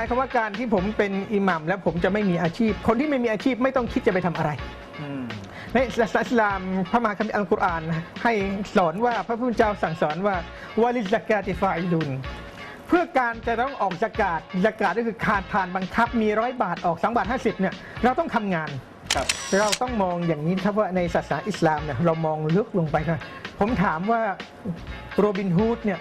ายความว่าการที่ผมเป็นอิหมัมแล้วผมจะไม่มีอาชีพ คนที่ไม่มีอาชีพไม่ต้องคิดจะไปทำอะไรอืมในศาสนาอิสลามพระมหาคัมภีร์อัลกุรอานให้สอนว่าพระพุทธเจ้าสั่งสอนว่าวาลิซากาติฟาอิลุนเพื่อการจะต้องออกสกาดสกาดก็คือขาดทานบังคับมีร้อยบาทออก2บาท50เนี่ยเราต้องทำงานครับเราต้องมองอย่างนี้ครับว่าในศาสนาอิสลามเนี่ยเรามองลึกลงไปนะผมถามว่าโรบินฮูดเนี่ย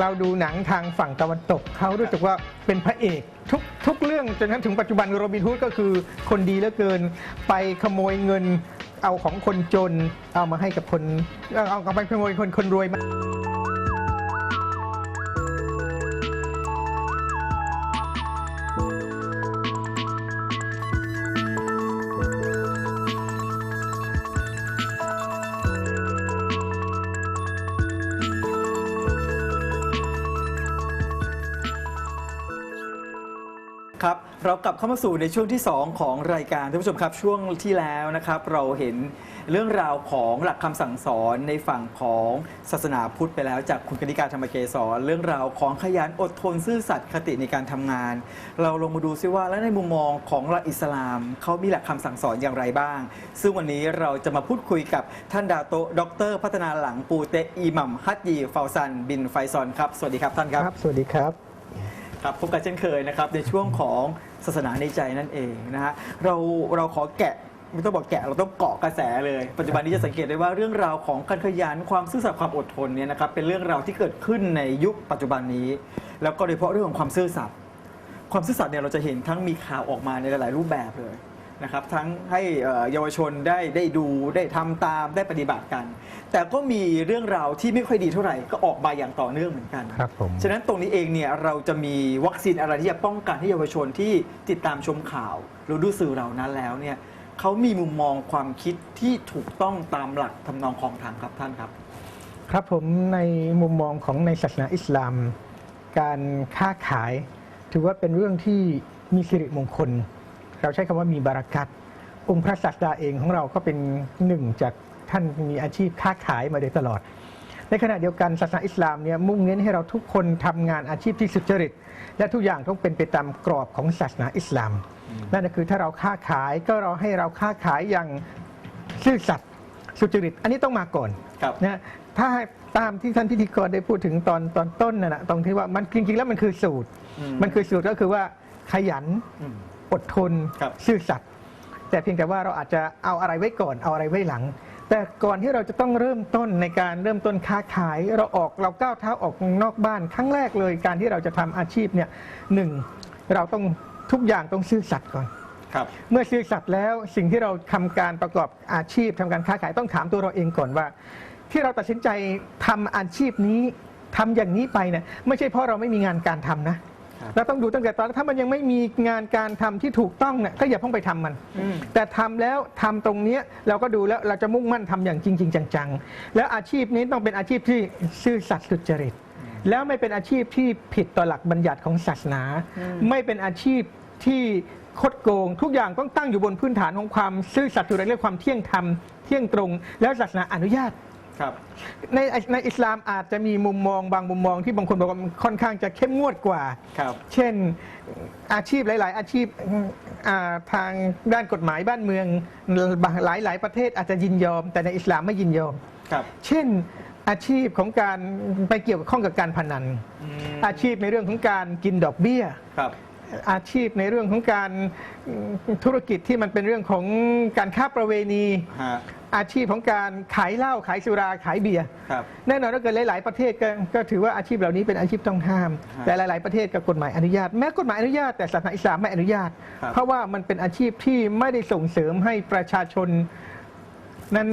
เราดูหนังทางฝั่งตะวันตกเขารู้สึกว่าเป็นพระเอกทุกทุกเรื่องจนกระทั่งถึงปัจจุบันโรบินฮูดก็คือคนดีเหลือเกิน ไปขโมยเงินเอาของคนจนเอามาให้กับคนเอาเอาไปขโมยคนคนรวยมา ครับเรากลับเข้ามาสู่ในช่วงที่ 2 ของรายการท่านผู้ชมครับช่วงที่แล้วนะครับ เราเห็นเรื่องราวของหลักคำสั่งสอนในฝั่งของศาสนาพุทธไปแล้วจากคุณกนิการธรรมเกศรเรื่องราวของขยันอดทนซื่อสัตย์คติในการทำงาน เราลงมาดูซิว่าและในมุมมองของหลักอิสลามเขามีหลักคำสั่งสอนอย่างไรบ้าง ซึ่งวันนี้เราจะมาพูดคุยกับท่านดาโตะดอกเตอรพัฒนาหลังปูเตะอิหมัมฮัดยีฟาวซัน บินไฟซอนครับสวัสดีครับท่านครับครับ สวัสดีครับครับพบกันเช่นเคยนะครับในช่วงของ ศาสนาในใจนั่นเองนะฮะเราเราขอแกะไม่ต้องบอกแกะเราต้องเกาะกระแสเลย ปัจจุบันนี้จะสังเกตได้ว่าเรื่องราวของการขยันความซื่อสัตย์ความอดทนเนี่ยนะครับเป็นเรื่องราวที่เกิดขึ้นในยุคปัจจุบันนี้ แล้วก็โดยเฉพาะเรื่องของความซื่อสัตย์ความซื่อสัตย์เนี่ยเราจะเห็นทั้งมีข่าวออกมาในหลาย ๆ รูปแบบเลย นะครับทั้งให้เอ่อเยาวชนได้ได้ดูได้ทำตามได้ปฏิบัติกัน แต่ก็มีเรื่องราวที่ไม่ค่อยดีเท่าไหร่ก็ออกมาอย่างต่อเนื่องเหมือนกัน ครับผม ฉะนั้นตรงนี้เองเนี่ยเราจะมีวัคซีนอะไรที่จะป้องกันให้เยาวชนที่ติดตามชมข่าวหรือดูสื่อเหล่านั้นแล้วเนี่ยเขามีมุมมองความคิดที่ถูกต้องตามหลักทำนองของธรรมครับท่านครับ ครับผมในมุมมองของในศาสนาอิสลาม การค้าขาย ถือว่าเป็นเรื่องที่มีสิริมงคล เราใช้คำว่ามีบารักัตองค์พระศาสดาเองของเราก็เป็นหนึ่งจากท่านมีอาชีพค้าขายมาโดยตลอด ในขณะเดียวกันศาสนาอิสลามเนี่ยมุ่งเน้นให้เราทุกคนทำงานอาชีพที่สุจริต และทุกอย่างต้องเป็นไปตามกรอบของศาสนาอิสลาม นั่นก็คือถ้าเราค้าขายก็เราให้เราค้าขายอย่างซื่อสัตย์สุจริต อันนี้ต้องมาก่อนครับนะถ้าตามที่ท่านพิธีกรได้พูดถึงตอนตอนต้นน่ะนะตรงที่ว่ามันจริงๆแล้วมันคือสูตรอืมมันคือสูตรก็คือว่าขยัน อืมอดทนครับซื่อสัตย์แต่เพียงแต่ว่าเราอาจจะเอาอะไรไว้ก่อนเอาอะไรไว้หลัง แต่ก่อนที่เราจะต้องเริ่มต้นในการเริ่มต้นค้าขายเราออกเราก้าวเท้าออกนอกบ้านครั้งแรกเลยการที่เราจะทำอาชีพเนี่ยหนึ่งเราต้องทุกอย่างต้องซื่อสัตย์ก่อน ครับ เมื่อซื่อสัตย์แล้วสิ่งที่เราทำการประกอบอาชีพทำการค้าขายต้องถามตัวเราเองก่อนว่า ที่เราตัดสินใจทำอาชีพนี้ทำอย่างนี้ไปเนี่ยไม่ใช่เพราะเราไม่มีงานการทำนะครับ เราต้องดูตั้งแต่ตอนถ้ามันยังไม่มีงานการทำที่ถูกต้องเนี่ยก็อย่าเพิ่งไปทำมันอืมแต่ทำแล้วทำตรงเนี้ยเราก็ดูแล้วเราจะมุ่งมั่นทำอย่างจริง ๆ จัง ๆ แล้วอาชีพนี้ต้องเป็นอาชีพที่ซื่อสัตย์สุจริต แล้วไม่เป็นอาชีพที่ผิดต่อหลักบัญญัติของศาสนาอืมไม่เป็นอาชีพที่คดโกง ทุกอย่างต้องตั้งอยู่บนพื้นฐานของความซื่อสัตย์สุจริตและความเที่ยงธรรมเที่ยงตรง แล้วศาสนาอนุญาต ครับ ในในอิสลามอาจจะมีมุมมองบางมุมมองที่บางคนบอกว่ามันค่อนข้างจะเข้มงวดกว่า ครับ เช่นอาชีพหลาย ๆ อาชีพอ่าทางด้านกฎหมายบ้านเมืองหลายหลายๆประเทศอาจจะยินยอม แต่ในอิสลามไม่ยินยอม ครับเช่นอาชีพของการไปเกี่ยวข้องกับการพนัน อืมอาชีพในเรื่องของการกินดอกเบี้ย ครับ อาชีพในเรื่องของการอืมธุรกิจที่มันเป็นเรื่องของการค้าประเวณี ฮะ อาชีพของการขายเหล้าขายสุราขายเบียร์ครับ แน่นอนถ้าเกิดหลาย ๆ ประเทศก็ก็ถือว่าอาชีพเหล่านี้เป็นอาชีพต้องห้ามฮะแต่หลาย ๆ ประเทศกับกฎหมายอนุญาต แม้กฎหมายอนุญาตแต่ศาสนาอิสลามไม่อนุญาต ครับ เพราะว่ามันเป็นอาชีพที่ไม่ได้ส่งเสริมให้ประชาชน นั้น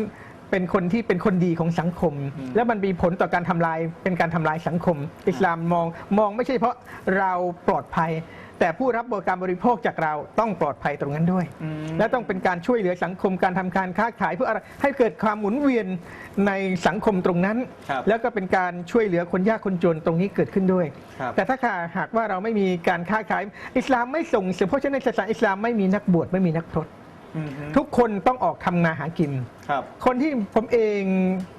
เป็นคนที่เป็นคนดีของสังคม และมันมีผลต่อการทำลายเป็นการทำลายสังคม อิสลามมองมองไม่ใช่เพราะเราปลอดภัย แต่ผู้รับบริการบริโภคจากเราต้องปลอดภัยตรงนั้นด้วยอืมและต้องเป็นการช่วยเหลือสังคมการทำการค้าขายเพื่ออะไรให้เกิดความหมุนเวียนในสังคมตรงนั้นครับแล้วก็เป็นการช่วยเหลือคนยากคนจนตรงนี้เกิดขึ้นด้วยครับแต่ถ้าหากว่าเราไม่มีการค้าขาย อิสลามไม่ส่งเสริมเพราะฉะนั้นในศาสนาอิสลามไม่มีนักบวชไม่มีนักพรตอืมฮึทุกคนต้องออกทำนาหากินครับคนที่ผมเอง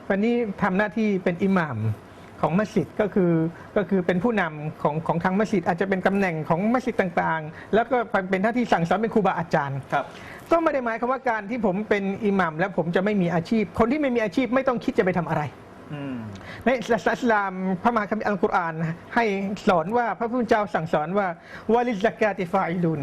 วันนี้ทำหน้าที่เป็นอิหมัม ของมัสยิดก็คือก็คือเป็นผู้นำของของทางมัสยิดอาจจะเป็นตำแหน่งของมัสยิดต่างๆ แล้วก็เป็นหน้าที่สั่งสอนเป็นครูบาอาจารย์ครับก็ไม่ได้หมายความว่าการที่ผมเป็นอิหมัมแล้วผมจะไม่มีอาชีพ คนที่ไม่มีอาชีพไม่ต้องคิดจะไปทำอะไรอืมในศาสนาอิสลามพระมหาคัมภีร์อัลกุรอานให้สอนว่าพระพุทธเจ้าสั่งสอนว่าวาลิสกาติฟาอิลุน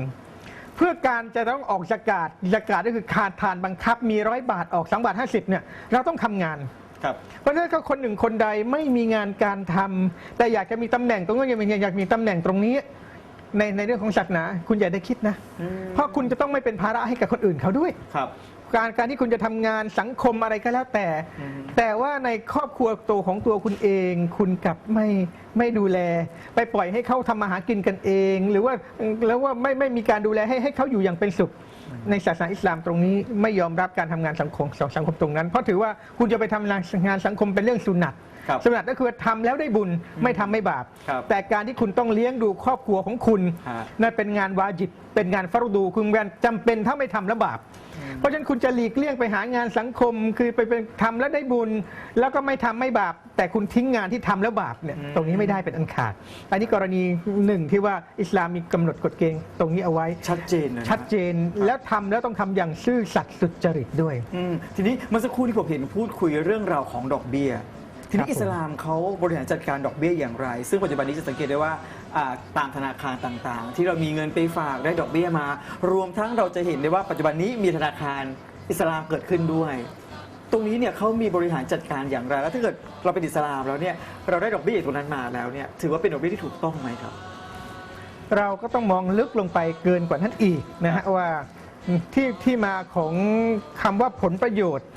เพื่อการจะต้องออกสกาดสกาดก็คือขาดทานบังคับมีร้อยบาทออกสองบาทห้าสิบเนี่ยเราต้องทำงาน ครับเพราะฉะนั้นก็คนหนึ่งคนใดไม่มีงานการทำแต่อยากจะมีตำแหน่งตรงนี้นอยากมีอยากมีตำแหน่งตรงนี้ ในในเรื่องของศาสนาคุณอย่าได้คิดนะ อืมเพราะคุณจะต้องไม่เป็นภาระให้กับคนอื่นเขาด้วย ครับ การการที่คุณจะทำงานสังคมอะไรก็แล้วแต่ อืม แต่ว่าในครอบครัวตัวของตัวคุณเอง คุณกลับไม่ไม่ดูแล ไปปล่อยให้เขาทำมาหากินกันเอง หรือว่าแล้วว่าไม่ไม่มีการดูแลให้ให้เขาอยู่อย่างเป็นสุข ในศาสนาอิสลามตรงนี้ไม่ยอมรับการทำงานสังคมสังคมตรงนั้น เพราะถือว่าคุณจะไปทำงานสังคมเป็นเรื่องสุนัตครับสุนัตก็คือทำแล้วได้บุญไม่ทำไม่บาปครับแต่การที่คุณต้องเลี้ยงดูครอบครัวของคุณฮะนั่นเป็นงานวาจิบเป็นงานฟารดูคืองานจำเป็นถ้าไม่ทำแล้วบาป เพราะฉะนั้นคุณจะหลีกเลี่ยงไปหางานสังคม คือไปเป็นทำแล้วได้บุญ แล้วก็ไม่ทำไม่บาป แต่คุณทิ้งงานที่ทำแล้วบาปเนี่ยอืมตรงนี้ไม่ได้เป็นอันขาด อันนี้กรณีหนึ่งที่ว่าอิสลามมีกำหนดกฎเกณฑ์ตรงนี้เอาไว้ชัดเจนเลยนะชัดเจนแล้วทำแล้วต้องทำอย่างซื่อสัตย์สุจริตด้วยอืมทีนี้เมื่อสักครู่ที่ผมเห็นพูดคุยเรื่องราวของดอกเบี้ยทีครันี้บผมอิสลามเขาบริหารจัดการดอกเบี้ยอย่างไร ซึ่งปัจจุบันนี้จะสังเกตได้ว่าอ่าตามธนาคารต่างๆ ที่เรามีเงินไปฝากได้ดอกเบี้ยมา รวมทั้งเราจะเห็นได้ว่าปัจจุบันนี้มีธนาคารอิสลามเกิดขึ้นด้วย ตรงนี้เนี่ยเขามีบริหารจัดการอย่างไร แล้วถ้าเกิดเราเป็นอิสลามแล้วเนี่ยเราได้ดอกเบี้ยตรงนั้นมาแล้วเนี่ยถือว่าเป็นดอกเบี้ยที่ถูกต้องไหมครับ เราก็ต้องมองลึกลงไปเกินกว่านั้นอีกนะฮะว่าที่ที่มาของคำว่าผลประโยชน์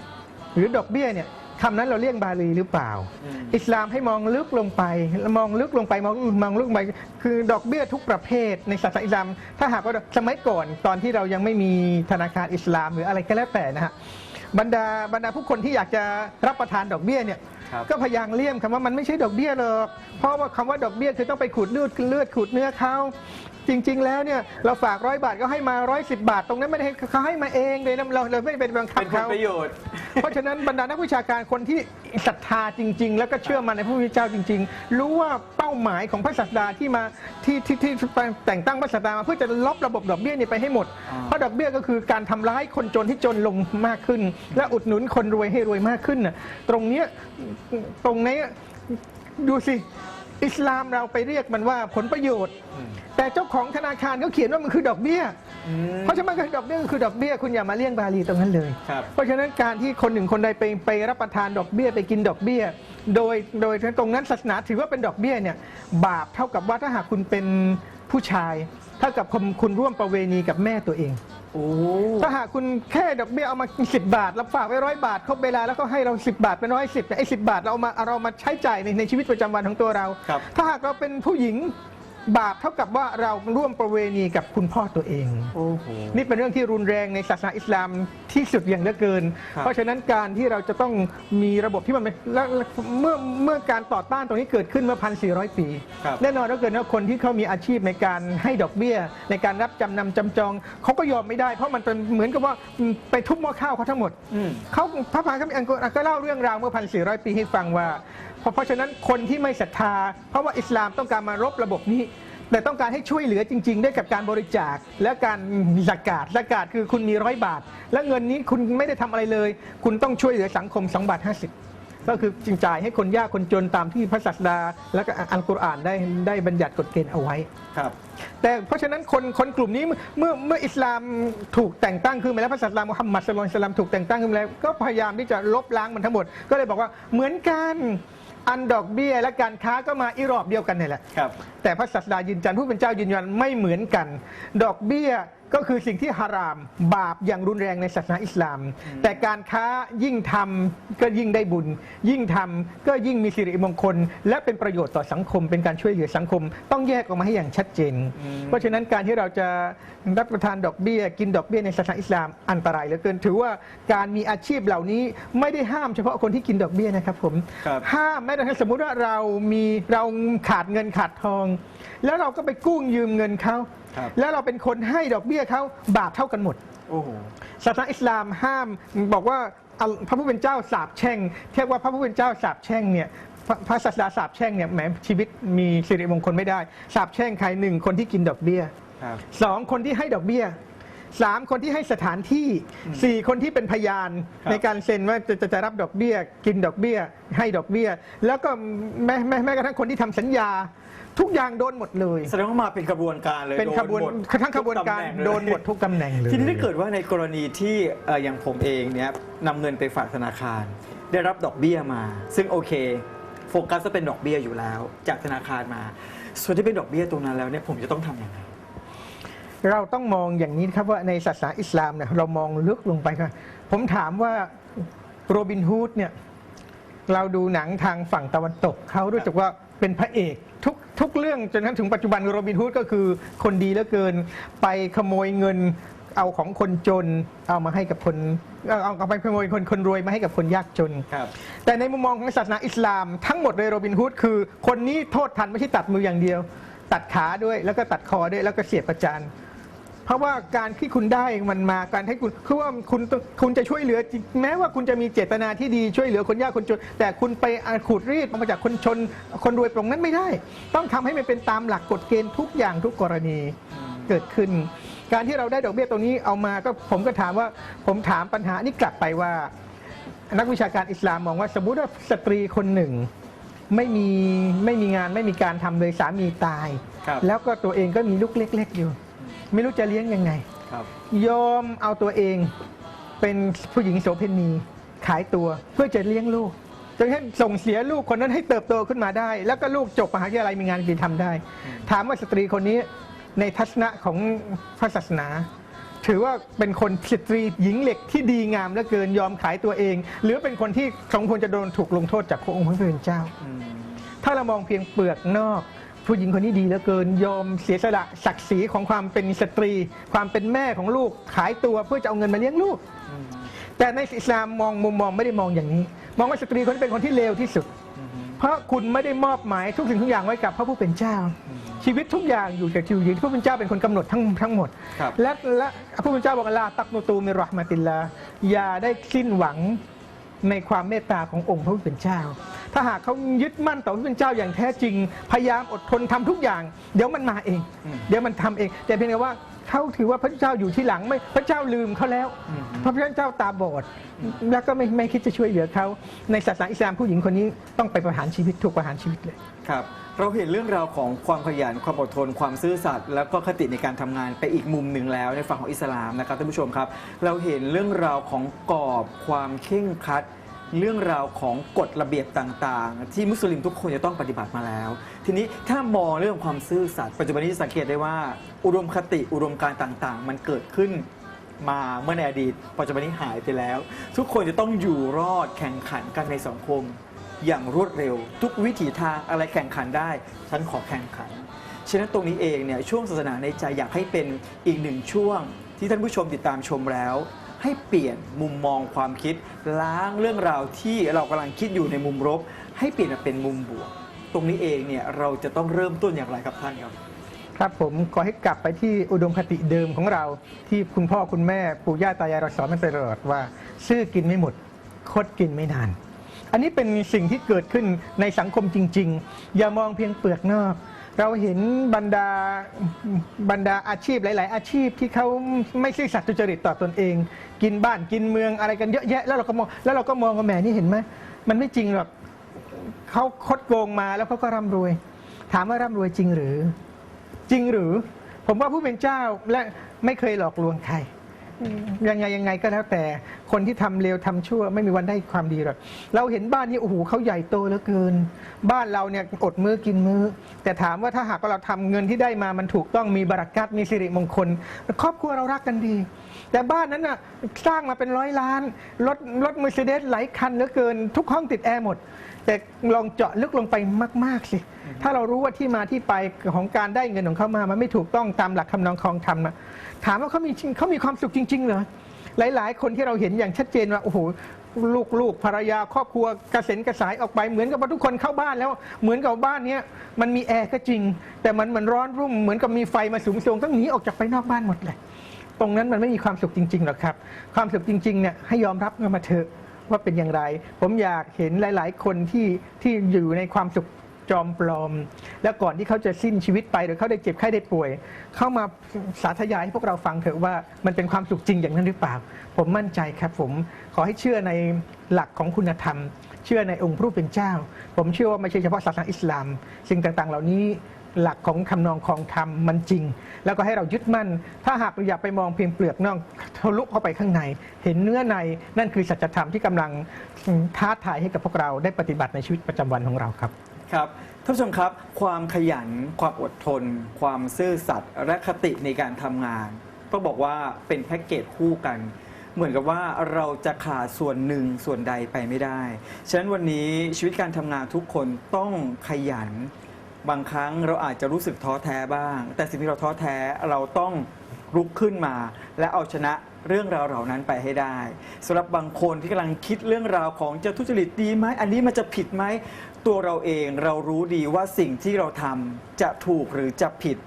หรือดอกเบี้ยเนี่ยคำนั้นเราเรียกบาลีหรือเปล่าอืมอิสลามให้มองลึกลงไป มองลึกลงไปมองมองลึกลงไป คือดอกเบี้ยทุกประเภทในศาสนาอิสลาม ถ้าหากว่าสมัยก่อนตอนที่เรายังไม่มีธนาคารอิสลามหรืออะไรก็แล้วแต่นะฮะ บรรดาบรรดาผู้คนที่อยากจะรับประทานดอกเบี้ยเนี่ยครับก็พยายามเลี่ยมคำว่ามันไม่ใช่ดอกเบี้ยหรอกเพราะว่าคำว่าดอกเบี้ยคือต้องไปขูดเลือดเลือดขูดเนื้อเขา จริง ๆ แล้วเนี่ยเราฝากร้อยบาทก็ให้มาร้อยสิบาท ตรงนั้นไม่ได้ให้เขาให้มาเองเลยนะเราเราไม่ได้เป็นบังคับเป็นผลเขาประโยชน์ เพราะฉะนั้นบรรดานักวิชาการคนที่ศรัทธาจริง ๆ แล้วก็เชื่อมันในพระพุทธเจ้าจริง ๆ รู้ว่าเป้าหมายของพระศาสดาที่มาที่ที่ที่แต่งตั้งพระศาสดามาเพื่อจะลบระบบดอกเบี้ยนี่ไปให้หมดอ่าเพราะดอกเบี้ยก็คือการทำร้ายคนจนที่จนลงมากขึ้น และอุดหนุนคนรวยให้รวยมากขึ้นน่ะตรงเนี้ยตรงเนี้ยดูสิ อิสลามเราไปเรียกมันว่าผลประโยชน์ แต่เจ้าของธนาคารเขาเขียนว่ามันคือดอกเบี้ยอืมเพราะฉะนั้นดอกเบี้ยก็คือดอกเบี้ยคุณอย่ามาเลี่ยงบาลีตรงนั้นเลยครับเพราะฉะนั้นการที่คนหนึ่งคนใดไปไปรับประทานดอกเบี้ยไปกินดอกเบี้ย โดยโดยตรงนั้นศาสนาถือว่าเป็นดอกเบี้ยเนี่ยบาปเท่ากับว่าถ้าหากคุณเป็นผู้ชาย เท่ากับคุณคุณร่วมประเวณีกับแม่ตัวเองโอ้ ถ้าหากคุณแค่ดอกเบี้ยเอามา 10 บาทเราฝากไว้ร้อยบาทครบเวลาแล้วก็ให้เรา 10 บาทเป็นร้อยสิบไอ้สิบาทเราเอามาเรามาใช้จ่ายในในชีวิตประจำวันของตัวเรา ครับ ถ้าหากเราเป็นผู้หญิง บาปเท่ากับว่าเราร่วมประเวณีกับคุณพ่อตัวเอง โอ้โห นี่เป็นเรื่องที่รุนแรงในศาสนาอิสลามที่สุดอย่างเหลือเกิน ครับ เพราะฉะนั้นการที่เราจะต้องมีระบบที่มันเป็นแล้วแล้วเมื่อเมื่อการต่อต้านตรงนี้เกิดขึ้นเมื่อพันสี่ร้อยปี ครับ แน่นอนแล้วเกิดว่าคนที่เขามีอาชีพในการให้ดอกเบี้ย ในการรับจำนำจำจองเขาก็ยอมไม่ได้ เพราะมันเป็นเหมือนกับว่าไปทุบหม้อข้าวเขาทั้งหมด อืม เขาพระพาคัมภีร์อัลกุรอานก็เล่าเรื่องราวเมื่อพันสี่ร้อยปีให้ฟังว่าเพราะ เพราะฉะนั้นคนที่ไม่ศรัทธา เพราะว่าอิสลามต้องการมารบระบบนี้ แต่ต้องการให้ช่วยเหลือจริง ๆ ด้วยกับการบริจาคและการสกาดสกาดคือคุณมีร้อยบาท และเงินนี้คุณไม่ได้ทำอะไรเลย คุณต้องช่วยเหลือสังคม2บาท50ก็คือจึงจ่ายให้คนยากคนจนตามที่พระศาสดาและก็อัลกุรอานได้ได้บัญญัติกฎเกณฑ์เอาไว้ครับ แต่เพราะฉะนั้นคนคนกลุ่มนี้เมื่อเมื่ออิสลามถูกแต่งตั้งขึ้นมาแล้วพระศาสดามุฮัมมัดสุลลัลลอฮุอะลัยฮิวะซัลลัมถูกแต่งตั้งขึ้นมาแล้วก็พยายามที่จะลบล้างมันทั้งหมด ก็เลยบอกว่าเหมือนกัน อันดอกเบี้ยและการค้าก็มาอีรอบเดียวกันนี่แหละ ครับ แต่พระศาสดายืนยันผู้เป็นเจ้ายืนยันไม่เหมือนกัน ดอกเบี้ยก็คือสิ่งที่ฮาราม บาปอย่างรุนแรงในศาสนาอิสลาม แต่การค้ายิ่งทำก็ยิ่งได้บุญ ยิ่งทำก็ยิ่งมีสิริมงคล และเป็นประโยชน์ต่อสังคม เป็นการช่วยเหลือสังคม ต้องแยกออกมาให้อย่างชัดเจนอืมเพราะฉะนั้นการที่เราจะรับประทานดอกเบี้ย กินดอกเบี้ยในศาสนาอิสลามอันตรายเหลือเกินถือว่าการมีอาชีพเหล่านี้ไม่ได้ห้ามเฉพาะคนที่กินดอกเบี้ยนะครับผมครับห้ามแม้แต่สมมุติว่าเรามีเราขาดเงินขาดทอง แล้วเราก็ไปกู้ยืมเงินเขา ครับแล้วเราเป็นคนให้ดอกเบี้ยเขาบาปเท่ากันหมดโอ้โหศาสนาอิสลามห้ามบอกว่าอัลพระผู้เป็นเจ้าสาบแช่งเทียกว่าพระผู้เป็นเจ้าสาบแช่งเนี่ยพระพระศาสดาสาบแช่งเนี่ยแหมชีวิตมีสิริมงคลไม่ได้สาบแช่งใครหนึ่งคนที่กินดอกเบี้ยครับ สองคนที่ให้ดอกเบี้ยสามคนที่ให้สถานที่สี่คนที่เป็นพยานครับ ในการเซ็นว่าจะจะจะรับดอกเบี้ย กินดอกเบี้ย ให้ดอกเบี้ย แล้วก็แม้แม้แม้กระทั่งคนที่ทำสัญญา ทุกอย่างโดนหมดเลย แสดงว่ามาเป็นขบวนการเลยเป็นขบวนโดหมดทั้งขบวนการทุตำแหงเลยโดนหมดทุกตำแหน่งเลย ทีนี้ถ้าเกิดว่าในกรณีที่เอ่ออย่างผมเองเนี่ยนำเงินไปฝากธนาคาร ได้รับดอกเบี้ยมา ซึ่งโอเค โฟกัสจะเป็นดอกเบี้ยอยู่แล้ว จากธนาคารมา ส่วนที่เป็นดอกเบี้ยตรงนั้นแล้วเนี่ยผมจะต้องทำยังไง เราต้องมองอย่างนี้ครับว่าในศาสนาอิสลามเนี่ยเรามองลึกลงไปครับผมถามว่าโรบินฮูดเนี่ยเราดูหนังทางฝั่งตะวันตกเขารู้จักว่าเป็นพระเอกทุก ทุกเรื่องจนกระทั่งถึงปัจจุบันโรบินฮูดก็คือคนดีเหลือเกิน ไปขโมยเงินเอาของคนจนเอามาให้กับคนเอาเอาเอาไปขโมยคนคนรวยมาให้กับคนยากจน ครับแต่ในมุมมองของศาสนาอิสลาม ทั้งหมดเลยโรบินฮูดคือ คนนี้โทษทันไม่ใช่ตัดมืออย่างเดียว ตัดขาด้วยแล้วก็ตัดคอด้วยแล้วก็เสียบประจาน เพราะว่าการที่คุณได้มันมาการให้คุณคือว่าคุณคุณจะช่วยเหลือจริงแม้ว่าคุณจะมีเจตนาที่ดีช่วยเหลือคนยากคนจน แต่คุณไปอาขูดรีดมาจากคนชนคนรวยตรงนั้นไม่ได้ ต้องทำให้มันเป็นตามหลักกฎเกณฑ์ทุกอย่างทุกกรณีเกิดขึ้น การที่เราได้ดอกเบี้ยตรงนี้เอามาก็ผมก็ถามว่าผมถามปัญหานี้กลับไปว่า นักวิชาการอิสลามมองว่าสมมติว่าสตรีคนหนึ่งไม่มีไม่มีงานไม่มีการทำเลยสามีตายครับแล้วก็ตัวเองก็มีลูกเล็ก ๆอยู่ ไม่รู้จะเลี้ยงยังไงครับ ยอมเอาตัวเองเป็นผู้หญิงโสเภณีขายตัวเพื่อจะเลี้ยงลูกจนให้ส่งเสียลูกคนนั้นให้เติบโตขึ้นมาได้ แล้วก็ลูกจบมหาวิทยาลัยมีงานกินทำได้ ถามว่าสตรีคนนี้ในทัศนะของพระศาสนา ถือว่าเป็นคนสตรีหญิงเหล็กที่ดีงามเหลือเกินยอมขายตัวเอง หรือเป็นคนที่สมควรจะโดนถูกลงโทษจากพระองค์พระผู้เป็นเจ้าอืมถ้าเรามองเพียงเปลือกนอก ผู้หญิงคนนี้ดีเหลือเกินยอมเสียสละศักดิ์ศรีของความเป็นสตรี ความเป็นแม่ของลูกขายตัวเพื่อจะเอาเงินมาเลี้ยงลูกอืมแต่ในอิสลามมองมุมมองไม่ได้มองอย่างนี้ มองว่าสตรีคนนี้เป็นคนที่เลวที่สุดอืมเพราะคุณไม่ได้มอบหมายทุกสิ่งทุกอย่างไว้กับพระผู้เป็นเจ้า ชีวิตทุกอย่างอยู่กับชีวิตพระผู้เป็นเจ้าเป็นคนกำหนดทั้งทั้งหมดครับและและพระผู้เป็นเจ้าบอกลาตักนูตูมิรอห์มาติลลาอย่าได้สิ้นหวัง ในความเมตตาขององค์พระผู้เป็นเจ้า ถ้าหากเขายึดมั่นต่อพระผู้เป็นเจ้าอย่างแท้จริง พยายามอดทนทำทุกอย่าง เดี๋ยวมันมาเอง เดี๋ยวมันทำเอง แต่เพียงแต่ว่า เขาถือว่าพระเจ้าอยู่ที่หลังไม่พระเจ้าลืมเขาแล้วอืมพระเจ้าตาบอดแล้วก็ไม่ไม่คิดจะช่วยเหลือเขาในศาสนาอิสลามผู้หญิงคนนี้ต้องไปประหารชีวิตถูกประหารชีวิตเลยครับเราเห็นเรื่องราวของความขยันความอดทน ความซื่อสัตย์แล้วก็คติในการทำงานไปอีกมุมหนึ่งแล้วในฝั่งของอิสลามนะครับท่านผู้ชมครับ เราเห็นเรื่องราวของกรอบความเข่งครัด เรื่องราวของกฎระเบียบต่างๆ ที่มุสลิมทุกคนจะต้องปฏิบัติมาแล้ว ทีนี้ถ้ามองเรื่องความซื่อสัตย์ปัจจุบันนี้สังเกตได้ว่า อุดมคติอุดมการณ์ต่างๆ มันเกิดขึ้นมาเมื่อในอดีตปัจจุบันนี้หายไปแล้ว ทุกคนจะต้องอยู่รอดแข่งขันกันในสังคม อย่างรวดเร็ว ทุกวิถีทางอะไรแข่งขันได้ ฉันขอแข่งขันฉะนั้นตรงนี้เองเนี่ยช่วงศาสนาในใจอยากให้เป็นอีกหนึ่งช่วงที่ท่านผู้ชมติดตามชมแล้ว ให้เปลี่ยนมุมมองความคิด ล้างเรื่องราวที่เรากำลังคิดอยู่ในมุมลบให้เปลี่ยนมาเป็นมุมบวก ตรงนี้เองเนี่ยเราจะต้องเริ่มต้นอย่างไรครับท่านครับ ครับผมขอให้กลับไปที่อุดมคติเดิมของเรา ที่คุณพ่อคุณแม่ปู่ย่าตายายเราสอนมาตลอดว่า ซื่อกินไม่หมด คดกินไม่นาน อันนี้เป็นสิ่งที่เกิดขึ้นในสังคมจริง ๆ อย่ามองเพียงเปลือกนอก เราเห็นบรรดาบรรดาอาชีพหลาย ๆ อาชีพที่เขาไม่ซื่อสัตย์สุจริตต่อตนเอง กินบ้านกินเมืองอะไรกันเยอะแยะแล้วเราก็มองแล้วเราก็มองว่าแหมนี่เห็นไหมมันไม่จริงหรอกเขาคดโกงมาแล้วเขาก็ร่ำรวย ถามว่าร่ำรวยจริงหรือ จริงหรือ ผมว่าผู้เป็นเจ้าและไม่เคยหลอกลวงใครยังไงยังไงก็แล้วแต่ คนที่ทำเลวทำชั่ว ไม่มีวันได้ความดีหรอกเราเห็นบ้านนี้โอ้โหเขาใหญ่โตเหลือเกิน บ้านเราเนี่ยอดมื้อกินมื้อ แต่ถามว่าถ้าหากว่าเราทำเงินที่ได้มามันถูกต้องมีบารักัตมีสิริมงคล ครอบครัวเรารักกันดี แต่บ้านนั้นน่ะสร้างมาเป็นร้อยล้านรถรถมือเซเดสหลายคันเหลือเกิน ทุกห้องติดแอร์หมดแต่ลองเจาะลึกลงไปมาก ๆ สิ ถ้าเรารู้ว่าที่มาที่ไปของการได้เงินของเขามา มันไม่ถูกต้องตามหลักคำนองคลองธรรมนะถามว่าเขามีเขามีความสุขจริง ๆ เหรอ หลาย ๆ คนที่เราเห็นอย่างชัดเจนว่าโอ้โหลูกลูกภรรยาครอบครัวกระเซ็นกระสายออกไปเหมือนกับว่าทุกคนเข้าบ้านแล้วเหมือนกับบ้านเนี้ยมันมีแอร์ก็จริง แต่มันมันร้อนรุ่มเหมือนกับมีไฟมาสูงส่งต้องหนีออกจากไปนอกบ้านหมดเลยตรงนั้นมันไม่มีความสุขจริงๆหรอกครับ ความสุขจริงๆเนี่ยให้ยอมรับมันมาเถอะว่าเป็นอย่างไร ผมอยากเห็นหลาย ๆ คนที่ที่อยู่ในความสุข จอมปลอม แล้วก่อนที่เขาจะสิ้นชีวิตไปหรือเขาได้เจ็บไข้ได้ป่วย เข้ามาสาธยายให้พวกเราฟังเถอะว่ามันเป็นความสุขจริงอย่างนั้นหรือเปล่า ผมมั่นใจครับผมขอให้เชื่อในหลักของคุณธรรม เชื่อในองค์พระผู้เป็นเจ้า ผมเชื่อว่าไม่ใช่เฉพาะศาสนาอิสลาม สิ่งต่างๆ เหล่านี้หลักของคำนองของธรรมมันจริง แล้วก็ให้เรายึดมั่น ถ้าหากเราอยากไปมองเพียงเปลือกนอกทะลุเข้าไปข้างใน เห็นเนื้อในนั่นคือสัจธรรมที่กำลังท้าทายให้กับพวกเราได้ปฏิบัติในชีวิตประจำวันของเราครับ ครับท่านผู้ชมครับ ความขยัน ความอดทน ความซื่อสัตย์และคติในการทำงาน ต้องบอกว่าเป็นแพ็กเกจคู่กัน เหมือนกับว่าเราจะขาดส่วนหนึ่งส่วนใดไปไม่ได้ ฉะนั้นวันนี้ชีวิตการทำงานทุกคนต้องขยัน บางครั้งเราอาจจะรู้สึกท้อแท้บ้าง แต่สิ่งที่เราท้อแท้เราต้องลุกขึ้นมา และเอาชนะเรื่องราวเหล่านั้นไปให้ได้สำหรับบางคนที่กำลังคิดเรื่องราวของจะทุจริตดีไหมอันนี้มันจะผิดไหม ตัวเราเองเรารู้ดีว่าสิ่งที่เราทำจะถูกหรือจะผิด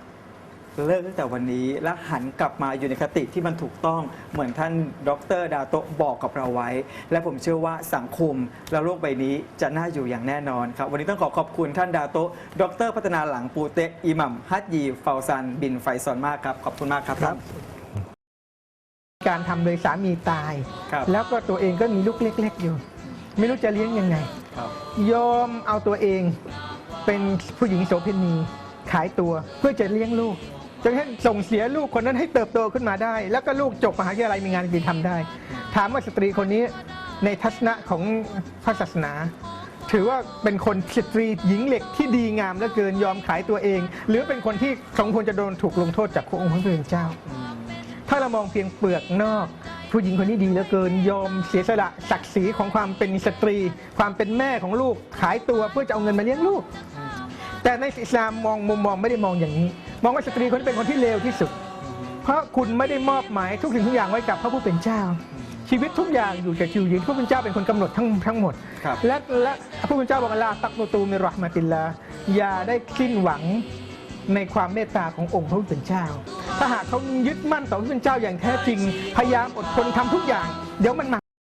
เลิกตั้งแต่วันนี้และหันกลับมาอยู่ในคติที่มันถูกต้องเหมือนท่านดรดาโตะบอกกับเราไว้ และผมเชื่อว่าสังคมและโลกใบนี้จะน่าอยู่อย่างแน่นอนครับ วันนี้ต้องขอขอบคุณท่านดาโตะดร พัฒนาหลังปูเตะอิหมัมฮัดยีฟาวซัน บินไฟซอนมากครับ ขอบคุณมากครับครับ การทำโดยสามีตายครับแล้วก็ตัวเองก็มีลูกเล็ก ๆ อยู่ ไม่รู้จะเลี้ยงยังไงครับ ยอมเอาตัวเองเป็นผู้หญิงโสเภณีขายตัวเพื่อจะเลี้ยงลูกจนกระทั่งส่งเสียลูกคนนั้นให้เติบโตขึ้นมาได้ แล้วก็ลูกจบมหาวิทยาลัยมีงานดีทำได้ ถามว่าสตรีคนนี้ในทัศนะของพระศาสนา ถือว่าเป็นคนสตรีหญิงเหล็กที่ดีงามเหลือเกินยอมขายตัวเอง หรือเป็นคนที่สมควรจะโดนถูกลงโทษจากพระองค์พระผู้เป็นเจ้า ถ้าเรามองเพียงเปลือกนอก ผู้หญิงคนนี้ดีเหลือเกินยอมเสียสละศักดิ์ศรีของความเป็นสตรี ความเป็นแม่ของลูกขายตัวเพื่อจะเอาเงินมาเลี้ยงลูก แต่ในอิสลามมองมุมมองไม่ได้มองอย่างนี้ มองว่าสตรีคนนี้เป็นคนที่เลวที่สุด เพราะคุณไม่ได้มอบหมายทุกสิ่งทุกอย่างไว้กับพระผู้เป็นเจ้า ชีวิตทุกอย่างอยู่กับชีวิตพระผู้เป็นเจ้าเป็นคนกำหนดทั้งทั้งหมดครับและและพระผู้เป็นเจ้าบอกลาตักโนตูมิรอห์มาติลลาอย่าได้สิ้นหวัง ในความเมตตาขององค์พระผู้เป็นเจ้า ถ้าหากเขายึดมั่นต่อพระผู้เป็นเจ้าอย่างแท้จริง พยายามอดทนทำทุกอย่าง เดี๋ยวมันมา